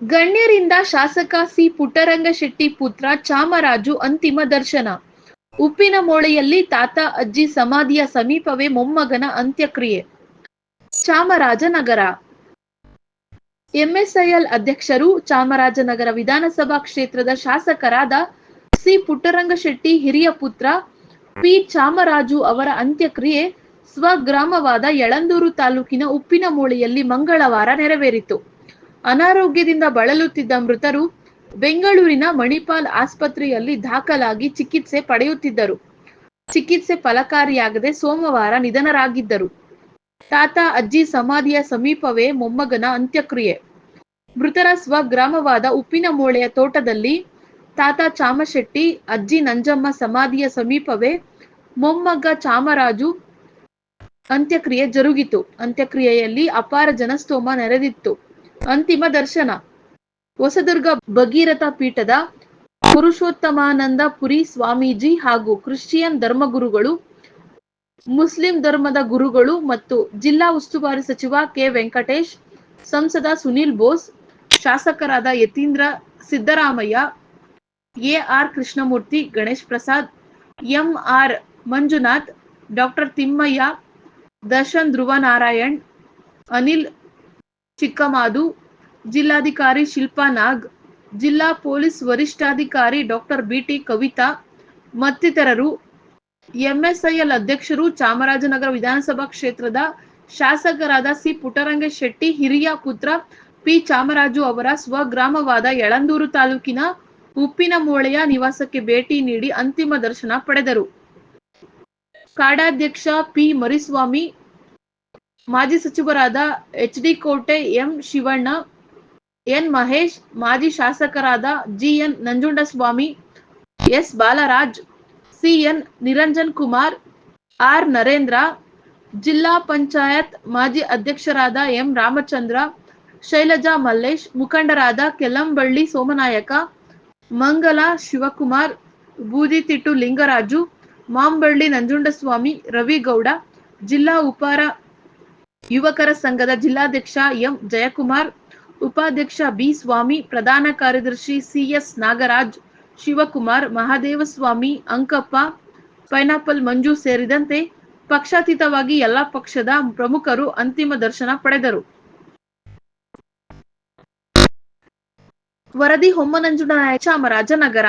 ಗಣ್ಯರಿಂದ ಶಾಸಕ ಸಿ ಪುಟ್ಟರಂಗ ಶೆಟ್ಟಿ ಪುತ್ರ ಚಾಮರಾಜು ಅಂತಿಮ ದರ್ಶನ. ಉಪ್ಪಿನಮೋಳೆಯಲ್ಲಿ ತಾತ ಅಜ್ಜಿ ಸಮಾಧಿಯ ಸಮೀಪವೇ ಮೊಮ್ಮಗನ ಅಂತ್ಯಕ್ರಿಯೆ. ಚಾಮರಾಜನಗರ. ಎಂಎಸ್ಐಎಲ್ ಅಧ್ಯಕ್ಷರು ಚಾಮರಾಜನಗರ ವಿಧಾನಸಭಾ ಕ್ಷೇತ್ರದ ಶಾಸಕರಾದ ಸಿ ಪುಟ್ಟರಂಗ ಶೆಟ್ಟಿ ಹಿರಿಯ ಪುತ್ರ ಪಿ ಚಾಮರಾಜು ಅವರ ಅಂತ್ಯಕ್ರಿಯೆ ಸ್ವಗ್ರಾಮವಾದ ಯಳಂದೂರು ತಾಲೂಕಿನ ಉಪ್ಪಿನಮೂಳೆಯಲ್ಲಿ ಮಂಗಳವಾರ ನೆರವೇರಿತು. ಅನಾರೋಗ್ಯದಿಂದ ಬಳಲುತ್ತಿದ್ದ ಮೃತರು ಬೆಂಗಳೂರಿನ ಮಣಿಪಾಲ್ ಆಸ್ಪತ್ರೆಯಲ್ಲಿ ದಾಖಲಾಗಿ ಚಿಕಿತ್ಸೆ ಪಡೆಯುತ್ತಿದ್ದರು. ಚಿಕಿತ್ಸೆ ಫಲಕಾರಿಯಾಗದೆ ಸೋಮವಾರ ನಿಧನರಾಗಿದ್ದರು. ತಾತ ಅಜ್ಜಿ ಸಮಾಧಿಯ ಸಮೀಪವೇ ಮೊಮ್ಮಗನ ಅಂತ್ಯಕ್ರಿಯೆ. ಮೃತರ ಸ್ವಗ್ರಾಮವಾದ ಉಪ್ಪಿನಮೂಳೆಯ ತೋಟದಲ್ಲಿ ತಾತ ಚಾಮಶೆಟ್ಟಿ, ಅಜ್ಜಿ ನಂಜಮ್ಮ ಸಮಾಧಿಯ ಸಮೀಪವೇ ಮೊಮ್ಮಗ ಚಾಮರಾಜು ಅಂತ್ಯಕ್ರಿಯೆ ಜರುಗಿತು. ಅಂತ್ಯಕ್ರಿಯೆಯಲ್ಲಿ ಅಪಾರ ಜನಸ್ತೋಮ ನೆರೆದಿತ್ತು. ಅಂತಿಮ ದರ್ಶನ. ಹೊಸದುರ್ಗ ಭಗೀರಥ ಪೀಠದ ಪುರುಷೋತ್ತಮಾನಂದ ಪುರಿ ಸ್ವಾಮೀಜಿ ಹಾಗೂ ಕ್ರಿಶ್ಚಿಯನ್ ಧರ್ಮಗುರುಗಳು, ಮುಸ್ಲಿಂ ಧರ್ಮದ ಗುರುಗಳು ಮತ್ತು ಜಿಲ್ಲಾ ಉಸ್ತುವಾರಿ ಸಚಿವ ಕೆ. ವೆಂಕಟೇಶ್, ಸಂಸದ ಸುನೀಲ್ ಬೋಸ್, ಶಾಸಕರಾದ Yathindra Siddaramaiah AR Krishnamurthy, Ganesh Prasad MR Manjunath, doctor Thimmaiah, Darshan Dhruvanarayan, Anil Chikkamadu ಜಿಲ್ಲಾಧಿಕಾರಿ ಶಿಲ್ಪಾ ನಾಗ್, ಜಿಲ್ಲಾ ಪೊಲೀಸ್ ವರಿಷ್ಠಾಧಿಕಾರಿ ಡಾಕ್ಟರ್ ಬಿಟಿ ಕವಿತಾ, ಮತ್ತಿತರರು. ಎಂಎಸ್ಐಎಲ್ ಅಧ್ಯಕ್ಷರು ಚಾಮರಾಜನಗರ ವಿಧಾನಸಭಾ ಕ್ಷೇತ್ರದ ಶಾಸಕರಾದ ಸಿ ಪುಟ್ಟರಂಗಶೆಟ್ಟಿ, ಹಿರಿಯ ಪುತ್ರ ಪಿ ಚಾಮರಾಜು ಅವರ ಸ್ವಗ್ರಾಮವಾದ ಯಳಂದೂರು ತಾಲೂಕಿನ ಉಪ್ಪಿನಮೂಳೆಯ ನಿವಾಸಕ್ಕೆ ಭೇಟಿ ನೀಡಿ ಅಂತಿಮ ದರ್ಶನ ಪಡೆದರು. ಕಾಡಾಧ್ಯಕ್ಷ ಪಿ ಮರಿಸ್ವಾಮಿ ಮಾಜಿ ಸಚಿವರಾದ H D Kote M Shivanna, N Mahesh, ಮಾಜಿ ಶಾಸಕರಾದ GN Nanjundaswamy, S Balaraj, CN Niranjan Kumar, R Narendra, ಜಿಲ್ಲಾ ಪಂಚಾಯತ್ ಮಾಜಿ ಅಧ್ಯಕ್ಷರಾದ ಎಂ ರಾಮಚಂದ್ರ, ಶೈಲಜಾ ಮಲ್ಲೇಶ್, ಮುಖಂಡರಾದ ಕೆಲ್ಲಂಬಳ್ಳಿ ಸೋಮನಾಯಕ, ಮಂಗಲ ಶಿವಕುಮಾರ್, ಬೂದಿತಿಟ್ಟು ಲಿಂಗರಾಜು, ಮಾಂಬಳ್ಳಿ ನಂಜುಂಡಸ್ವಾಮಿ, ರವಿಗೌಡ, ಜಿಲ್ಲಾ ಉಪಾರ ಯುವಕರ ಸಂಘದ ಜಿಲ್ಲಾಧ್ಯಕ್ಷ ಎಂ ಜಯಕುಮಾರ್, ಉಪಾಧ್ಯಕ್ಷ ಬಿ ಸ್ವಾಮಿ, ಪ್ರಧಾನ ಕಾರ್ಯದರ್ಶಿ ಸಿಎಸ್ ನಾಗರಾಜ್, ಶಿವಕುಮಾರ್, ಮಹಾದೇವಸ್ವಾಮಿ, ಅಂಕಪ್ಪ, ಪೈನಾಪಲ್ ಮಂಜು ಸೇರಿದಂತೆ ಪಕ್ಷಾತೀತವಾಗಿ ಎಲ್ಲಾ ಪಕ್ಷದ ಪ್ರಮುಖರು ಅಂತಿಮ ದರ್ಶನ ಪಡೆದರು. ವರದಿ ಹೊಮ್ಮನಂಜುನಾಯ ಚಾಮರಾಜನಗರ.